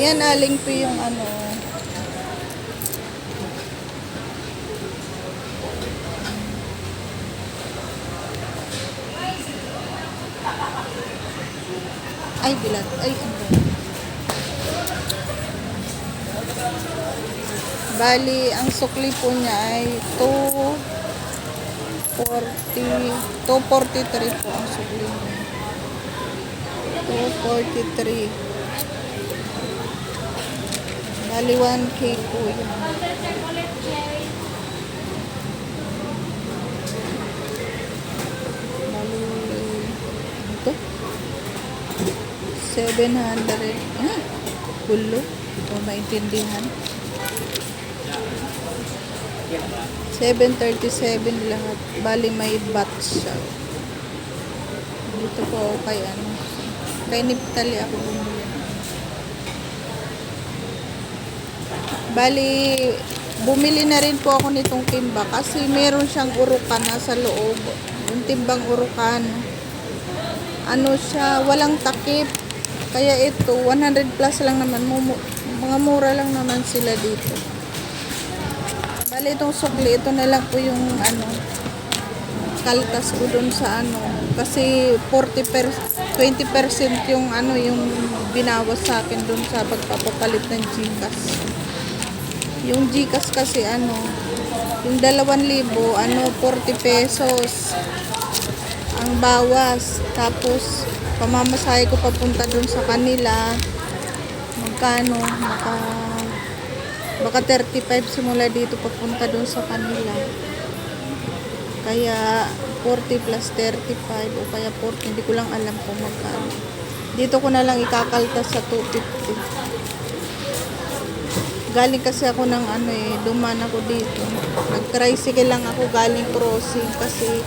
Ayan, aling po yung ano. Ay, bilat. Ay, ano. Bali, ang sukli po niya ay 240, 243 po ang sukli niya. 243. Bali, 1K po yun. Bali, ito. 700. Ah, gulo. Ito maintindihan. 737 lahat. Bali, may bat siya. Dito po kay ano. Kay Niptali ako bumili. Bali, bumili na rin po ako nitong timba kasi meron siyang urukan na sa loob. Yung timbang urukan. Ano siya, walang takip. Kaya ito, 100 plus lang naman. Mumu- mga mura lang naman sila dito. Bali, itong sukli, ito na lang po yung ano, kaltas ko dun sa ano. Kasi 40 per, 20% yung ano, yung binawas sa akin dun sa pagpapapalit ng Gcash. Yung Gcash kasi ano, yung 2,000, ano, 40 pesos ang bawas. Tapos, pamamasahe ko papunta dun sa kanila. Magkano? Maka, baka 35 simula dito papunta dun sa kanila. Kaya, 40 plus 35 o kaya 40, hindi ko lang alam kung magkano. Dito ko na lang ikakaltas sa 250. Galing kasi ako ng ano eh, duman ako dito. Nag-tricycle lang ako galing crossing kasi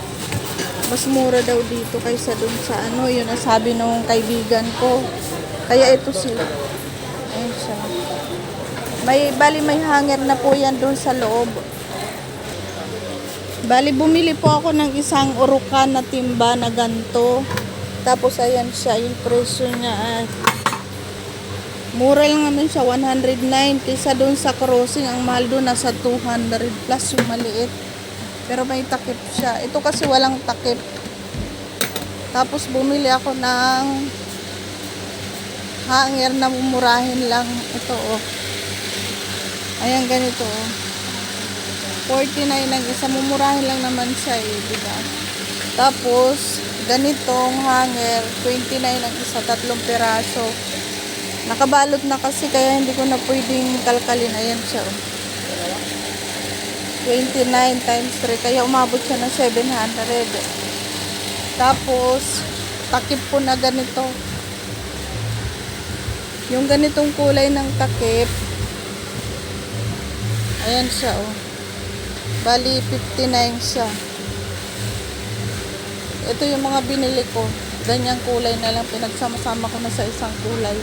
mas mura daw dito kaysa dun sa ano, yun ang sabi nung kaibigan ko. Kaya ito sila. Ayun siya. May, bali may hanger na po yan dun sa loob. Bali, bumili po ako ng isang urukan na timba na ganto. Tapos, ayan siya, yung presyo niya ay mura lang naman siya, 109. Kaysa doon sa crossing, ang mahal doon nasa 200 plus yung maliit. Pero may takip siya. Ito kasi walang takip. Tapos, bumili ako ng hanger na mumurahin lang. Ito, oh. Ayan, ganito, oh. 49 ang isa. Mumurahin lang naman siya eh, di ba? Tapos, ganitong hanger, 29 ang isa, tatlong piraso. Nakabalot na kasi kaya hindi ko na pwedeng kalkalin. Ayan siya. oh. 29 times 3, kaya umabot siya ng 700. Tapos, takip po na ganito. Yung ganitong kulay ng takip, ayan siya oh. Bali, 59 siya. Ito yung mga binili ko. Ganyang kulay na lang. Pinagsama-sama ko na sa isang kulay.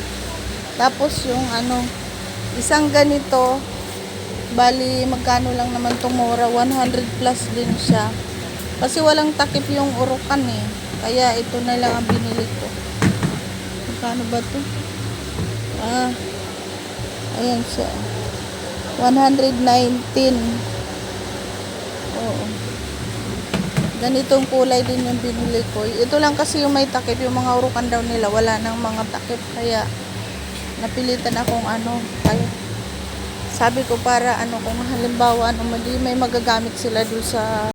Tapos yung ano, isang ganito, bali, magkano lang naman itong mura. 100 plus din siya. Kasi walang takip yung urukan eh. Kaya ito na lang ang binili ko. Magkano ba to? Ah, ayan siya. 119. Oo. Ganitong kulay din yung binili ko. Ito lang kasi yung may takip. Yung mga urukan daw nila, wala nang mga takip. Kaya, napilitan akong ano. Kaya, sabi ko para ano, kung halimbawa, ano, mali, may magagamit sila doon sa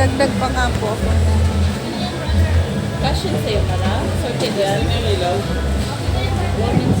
Dagdag pa nga po ako. Cash in sa'yo ka na? Sorted yan? Women's